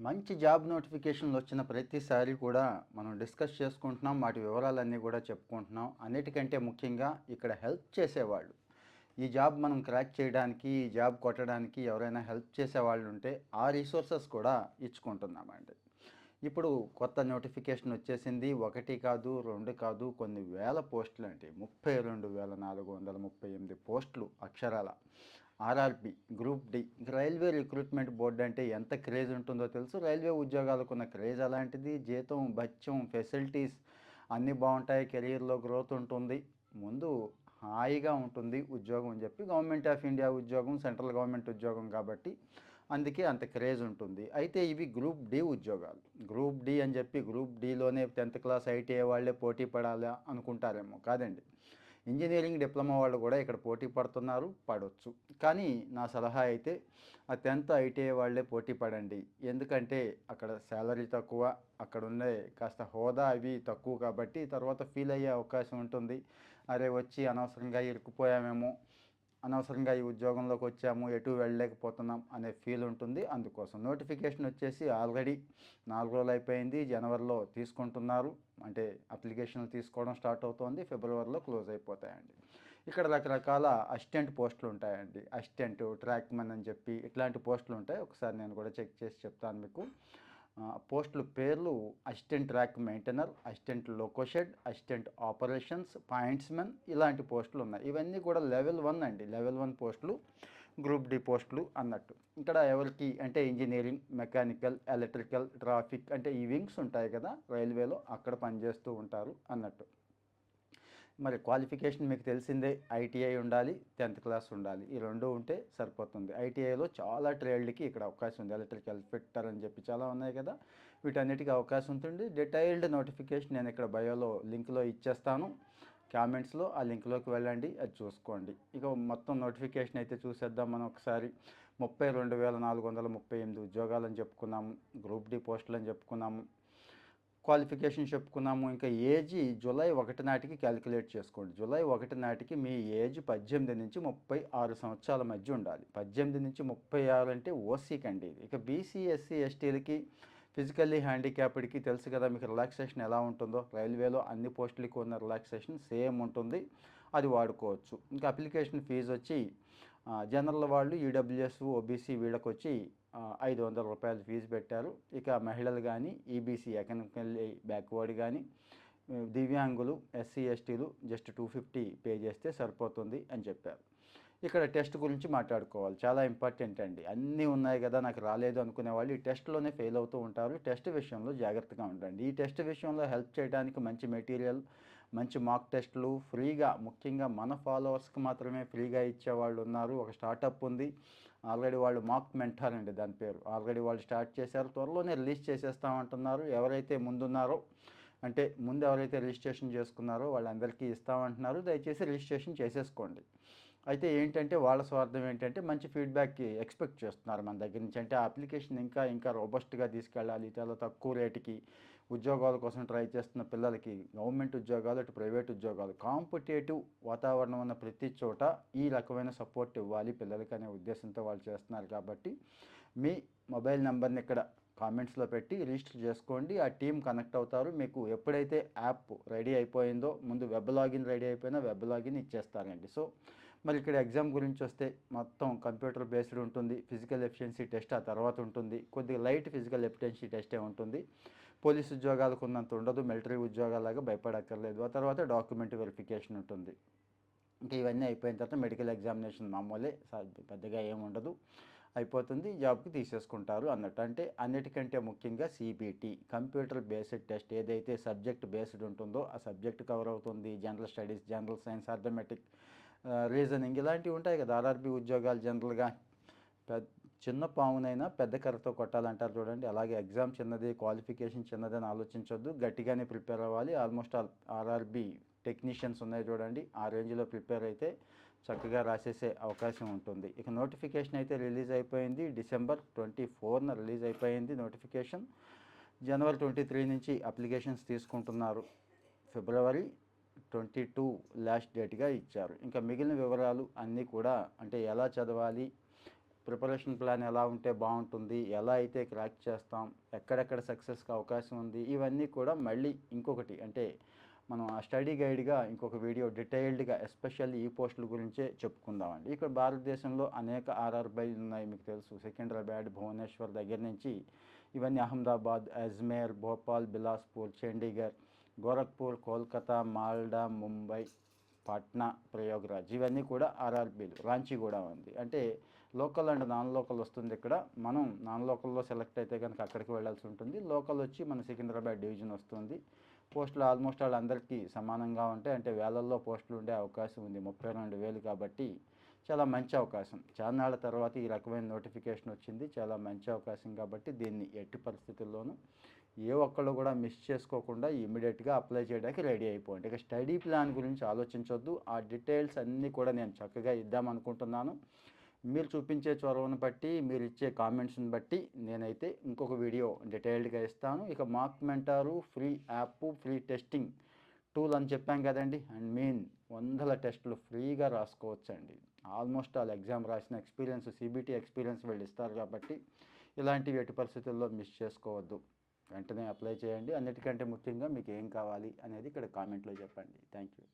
మంచి జాబ్ నోటిఫికేషన్లు వచ్చిన ప్రతిసారి కూడా మనం డిస్కస్ చేసుకుంటున్నాం వాటి వివరాలన్నీ కూడా చెప్పుకుంటున్నాం. అన్నిటికంటే ముఖ్యంగా ఇక్కడ హెల్ప్ చేసేవాళ్ళు. ఈ జాబ్ మనం క్రాక్ చేయడానికి ఈ జాబ్ కొట్టడానికి ఎవరైనా హెల్ప్ చేసేవాళ్ళు ఉంటే ఆ రీసోర్సెస్ కూడా ఇచ్చుకుంటున్నామండి. ఇప్పుడు కొత్త నోటిఫికేషన్ వచ్చేసింది. ఒకటి కాదు రెండు కాదు కొన్ని వేల పోస్టులు అంటే ముప్పై రెండు వేల నాలుగు వందల ముప్పై ఎనిమిది పోస్టులు అక్షరాల. RRB group D. Railway recruitment board అంటే ఎంత క్రేజ్ ఉంటుందో తెలుసు? రైల్వే ఉద్యోగాలకు ఉన్న క్రేజ్ అలాంటిది. జీతం భత్యం ఫెసిలిటీస్ అన్నీ బాగుంటాయి. కెరీర్లో గ్రోత్ ఉంటుంది. ముందు హాయిగా ఉంటుంది ఉద్యోగం అని చెప్పి గవర్నమెంట్ ఆఫ్ ఇండియా ఉద్యోగం సెంట్రల్ గవర్నమెంట్ ఉద్యోగం కాబట్టి అందుకే అంత క్రేజ్ ఉంటుంది. అయితే ఇవి గ్రూప్ డి ఉద్యోగాలు. గ్రూప్ డి అని చెప్పి గ్రూప్ డిలోనే టెన్త్ క్లాస్ ఐటీఐ వాళ్ళే పోటీ పడాలా అనుకుంటారేమో కాదండి. ఇంజనీరింగ్ డిప్లొమా వాళ్ళు కూడా ఇక్కడ పోటీ పడుతున్నారు పడవచ్చు కానీ నా సలహా అయితే ఆ టెన్త్ ఐటీఐ వాళ్ళే పోటీ పడండి. ఎందుకంటే అక్కడ శాలరీ తక్కువ అక్కడ ఉండే కాస్త హోదా అవి తక్కువ కాబట్టి తర్వాత ఫీల్ అయ్యే అవకాశం ఉంటుంది. అరే వచ్చి అనవసరంగా ఇరుక్కుపోయామేమో అనవసరంగా ఈ ఉద్యోగంలోకి వచ్చాము ఎటు వెళ్ళలేకపోతున్నాం అనే ఫీల్ ఉంటుంది. అందుకోసం నోటిఫికేషన్ వచ్చేసి ఆల్రెడీ నాలుగు రోజులు అయిపోయింది జనవరిలో తీసుకుంటున్నారు. అంటే అప్లికేషన్లు తీసుకోవడం స్టార్ట్ అవుతోంది ఫిబ్రవరిలో క్లోజ్ అయిపోతాయండి. ఇక్కడ రకరకాల అసిస్టెంట్ పోస్టులు ఉంటాయండి. అసిస్టెంట్ ట్రాక్మెన్ అని చెప్పి ఇట్లాంటి పోస్టులు ఉంటాయి. ఒకసారి నేను కూడా చెక్ చేసి చెప్తాను మీకు. పోస్టుల పేర్లు assistant track maintainer assistant loco shed assistant operations pointsmen ఇలాంటి పోస్టులు ఉన్నాయి. ఇవన్నీ కూడా లెవెల్ వన్ అండి. లెవెల్ వన్ పోస్టులు గ్రూప్ డి పోస్టులు అన్నట్టు. ఇక్కడ ఎవరికి అంటే ఇంజనీరింగ్ మెకానికల్ ఎలక్ట్రికల్ ట్రాఫిక్ అంటే ఈ వింగ్స్ ఉంటాయి కదా రైల్వేలో అక్కడ పనిచేస్తూ ఉంటారు అన్నట్టు. మరి క్వాలిఫికేషన్ మీకు తెలిసిందే ఐటీఐ ఉండాలి టెన్త్ క్లాస్ ఉండాలి. ఈ రెండు ఉంటే సరిపోతుంది. ఐటీఐలో చాలా ట్రేడ్లకి ఇక్కడ అవకాశం ఉంది. ఎలక్ట్రికల్ ఫిట్టర్ అని చెప్పి చాలా ఉన్నాయి కదా. వీటన్నిటికీ అవకాశం ఉంటుంది. డీటెయిల్డ్ నోటిఫికేషన్ నేను ఇక్కడ బయోలో లింక్లో ఇచ్చేస్తాను. కామెంట్స్లో ఆ లింక్లోకి వెళ్ళండి అది చూసుకోండి. ఇక మొత్తం నోటిఫికేషన్ అయితే చూసేద్దాం మనం ఒకసారి. ముప్పై రెండు వేల నాలుగు వందల ముప్పై ఎనిమిది ఉద్యోగాలని చెప్పుకున్నాము గ్రూప్ డి పోస్టులు అని చెప్పుకున్నాము క్వాలిఫికేషన్ చెప్పుకున్నాము. ఇంకా ఏజ్ జూలై ఒకటి నాటికి క్యాలిక్యులేట్ చేసుకోండి. జూలై ఒకటి నాటికి మీ ఏజ్ పద్దెనిమిది నుంచి ముప్పై ఆరు సంవత్సరాల మధ్య ఉండాలి. పద్దెనిమిది నుంచి ముప్పై ఆరు అంటే ఓసీకి అండి ఇది. ఇక బీసీ ఎస్సీ ఎస్టీలకి ఫిజికల్లీ హ్యాండిక్యాప్డ్కి తెలుసు కదా మీకు రిలాక్సేషన్ ఎలా ఉంటుందో. రైల్వేలో అన్ని పోస్టులకి ఉన్న రిలాక్సేషన్ సేమ్ ఉంటుంది. అది వాడుకోవచ్చు. ఇంకా అప్లికేషన్ ఫీజు వచ్చి జనరల్ వాళ్ళు ఈడబ్ల్యూఎస్ ఓబీసీ వీళ్ళకి వచ్చి ఐదు వందల రూపాయలు ఫీజు పెట్టారు. ఇక మహిళలు కానీ ఈబీసీ ఎకనామికల్లీ బ్యాక్వర్డ్ కానీ దివ్యాంగులు ఎస్సీ ఎస్టీలు జస్ట్ టూ ఫిఫ్టీ పే చేస్తే సరిపోతుంది అని చెప్పారు. ఇక్కడ టెస్ట్ గురించి మాట్లాడుకోవాలి. చాలా ఇంపార్టెంట్ అండి. అన్నీ ఉన్నాయి కదా నాకు రాలేదు అనుకునే వాళ్ళు ఈ టెస్ట్లోనే ఫెయిల్ అవుతూ ఉంటారు. టెస్ట్ విషయంలో జాగ్రత్తగా ఉండండి. ఈ టెస్ట్ విషయంలో హెల్ప్ చేయడానికి మంచి మెటీరియల్ మంచి మాక్ టెస్టులు ఫ్రీగా ముఖ్యంగా మన ఫాలోవర్స్కి మాత్రమే ఫ్రీగా ఇచ్చేవాళ్ళు ఉన్నారు. ఒక స్టార్టప్ ఉంది. ఆల్రెడీ వాళ్ళు మాక్ మెంటార్ అండి దాని పేరు. ఆల్రెడీ వాళ్ళు స్టార్ట్ చేశారు. త్వరలోనే రిలీజ్ చేసేస్తామంటున్నారు ఎవరైతే ముందున్నారో అంటే ముందు ఎవరైతే రిజిస్ట్రేషన్ చేసుకున్నారో వాళ్ళందరికీ ఇస్తామంటున్నారు దయచేసి రిజిస్ట్రేషన్ చేసేసుకోండి. అయితే ఏంటంటే వాళ్ళ స్వార్థం ఏంటంటే మంచి ఫీడ్బ్యాక్ ఎక్స్పెక్ట్ చేస్తున్నారు మన దగ్గర నుంచి. అంటే ఆ అప్లికేషన్ ఇంకా ఇంకా రోబస్ట్గా తీసుకెళ్ళాలి. చాలా తక్కువ రేటుకి ఉద్యోగాల కోసం ట్రై చేస్తున్న పిల్లలకి గవర్నమెంట్ ఉద్యోగాలు అటు ప్రైవేట్ ఉద్యోగాలు కాంపిటేటివ్ వాతావరణం ఉన్న ప్రతి చోట ఈ రకమైన సపోర్ట్ ఇవ్వాలి పిల్లలకి అనే ఉద్దేశంతో వాళ్ళు చేస్తున్నారు కాబట్టి మీ మొబైల్ నెంబర్ని ఇక్కడ కామెంట్స్లో పెట్టి రిజిస్టర్ చేసుకోండి. ఆ టీం కనెక్ట్ అవుతారు. మీకు ఎప్పుడైతే యాప్ రెడీ అయిపోయిందో ముందు వెబ్ లాగిన్ రెడీ అయిపోయినా వెబ్ లాగిన్ ఇచ్చేస్తారండి. సో మరి ఇక్కడ ఎగ్జామ్ గురించి వస్తే మొత్తం కంప్యూటర్ బేస్డ్ ఉంటుంది ఫిజికల్ ఎఫిషియన్సీ టెస్ట్ ఆ తర్వాత ఉంటుంది కొద్దిగా లైట్ ఫిజికల్ ఎఫిషియన్సీ టెస్టే ఉంటుంది. పోలీస్ ఉద్యోగాలకు ఉన్నంత ఉండదు మిలిటరీ ఉద్యోగాలాగా భయపడక్కర్లేదు. ఆ తర్వాత డాక్యుమెంట్ వెరిఫికేషన్ ఉంటుంది. ఇంకా ఇవన్నీ అయిపోయిన తర్వాత మెడికల్ ఎగ్జామినేషన్ మామూలే పెద్దగా ఏమి ఉండదు. అయిపోతుంది జాబ్కి తీసేసుకుంటారు అన్నట్టు. అంటే అన్నిటికంటే ముఖ్యంగా సిబిటి కంప్యూటర్ బేస్డ్ టెస్ట్ ఏదైతే సబ్జెక్ట్ బేస్డ్ ఉంటుందో ఆ సబ్జెక్ట్ కవర్ అవుతుంది. General studies general science arithmetic reasoning ఇలాంటివి ఉంటాయి కదా. ఆర్ఆర్బి ఉద్యోగాలు జనరల్గా పెద్ద చిన్న పామునైనా పెద్ద కర్రతో కొట్టాలంటారు చూడండి. అలాగే ఎగ్జామ్ చిన్నది క్వాలిఫికేషన్ చిన్నదని ఆలోచించొద్దు. గట్టిగానే ప్రిపేర్ అవ్వాలి. ఆల్మోస్ట్ ఆల్ ఆర్ఆర్బి టెక్నీషియన్స్ ఉన్నాయి చూడండి. ఆ రేంజ్లో ప్రిపేర్ అయితే చక్కగా రాసేసే అవకాశం ఉంటుంది. ఇక నోటిఫికేషన్ అయితే రిలీజ్ అయిపోయింది. డిసెంబర్ ట్వంటీ ఫోర్న రిలీజ్ అయిపోయింది నోటిఫికేషన్. జనవరి ట్వంటీ త్రీ నుంచి అప్లికేషన్స్ తీసుకుంటున్నారు. ఫిబ్రవరి ట్వంటీ టూ లాస్ట్ డేట్గా ఇచ్చారు. ఇంకా మిగిలిన వివరాలు అన్నీ కూడా అంటే ఎలా చదవాలి ప్రిపరేషన్ ప్లాన్ ఎలా ఉంటే బాగుంటుంది ఎలా అయితే క్రాక్ చేస్తాం ఎక్కడెక్కడ సక్సెస్కి అవకాశం ఉంది ఇవన్నీ కూడా మళ్ళీ ఇంకొకటి అంటే మనం ఆ స్టడీ గైడ్గా ఇంకొక వీడియో డీటెయిల్డ్గా ఎస్పెషల్లీ ఈ పోస్టుల గురించే చెప్పుకుందామండి. ఇక్కడ భారతదేశంలో అనేక ఆర్ఆర్బైలు ఉన్నాయి మీకు తెలుసు. సికింద్రాబాద్ భువనేశ్వర్ దగ్గర నుంచి ఇవన్నీ అహ్మదాబాద్ అజ్మేర్ భోపాల్ బిలాస్పూర్ చండీగఢ్ గోరఖ్పూర్ కోల్కతా మాల్డా ముంబై పాట్నా ప్రయోగరాజ్ ఇవన్నీ కూడా ఆర్ఆర్బీలు రాంచీ కూడా ఉంది. అంటే లోకల్ అండ్ నాన్ లోకల్ వస్తుంది ఇక్కడ. మనం నాన్ లోకల్లో సెలెక్ట్ అయితే కనుక అక్కడికి వెళ్ళాల్సి ఉంటుంది. లోకల్ వచ్చి మన సికింద్రాబాద్ డివిజన్ వస్తుంది. పోస్టులు ఆల్మోస్ట్ వాళ్ళందరికీ సమానంగా ఉంటాయి. అంటే వేలల్లో పోస్టులు ఉండే అవకాశం ఉంది. ముప్పై రెండు వేలు కాబట్టి చాలా మంచి అవకాశం. చాన్నాళ్ళ తర్వాత ఈ రకమైన నోటిఫికేషన్ వచ్చింది. చాలా మంచి అవకాశం కాబట్టి దీన్ని ఎట్టి పరిస్థితుల్లోనూ ఏ ఒక్కళ్ళు కూడా మిస్ చేసుకోకుండా ఇమీడియట్గా అప్లై చేయడానికి రెడీ అయిపోండి. ఇక స్టడీ ప్లాన్ గురించి ఆలోచించొద్దు. ఆ డీటెయిల్స్ అన్నీ కూడా నేను చక్కగా ఇద్దామనుకుంటున్నాను మీరు చూపించే చొరవను బట్టి మీరు ఇచ్చే కామెంట్స్ని బట్టి నేనైతే ఇంకొక వీడియో డీటెయిల్డ్గా ఇస్తాను. ఇక mock mentor free app free testing tool అని చెప్పాం కదండి. అండ్ మీన్ వందల టెస్టులు ఫ్రీగా రాసుకోవచ్చండి. ఆల్మోస్ట్ ఆల్ ఎగ్జామ్ రాసిన ఎక్స్పీరియన్స్ సిబిటీ ఎక్స్పీరియన్స్ వీళ్ళు ఇస్తారు కాబట్టి ఇలాంటివి ఎటు పరిస్థితుల్లో మిస్ చేసుకోవద్దు. వెంటనే అప్లై చేయండి. అన్నిటికంటే ముఖ్యంగా మీకు ఏం కావాలి అనేది ఇక్కడ కామెంట్లో చెప్పండి. Thank you.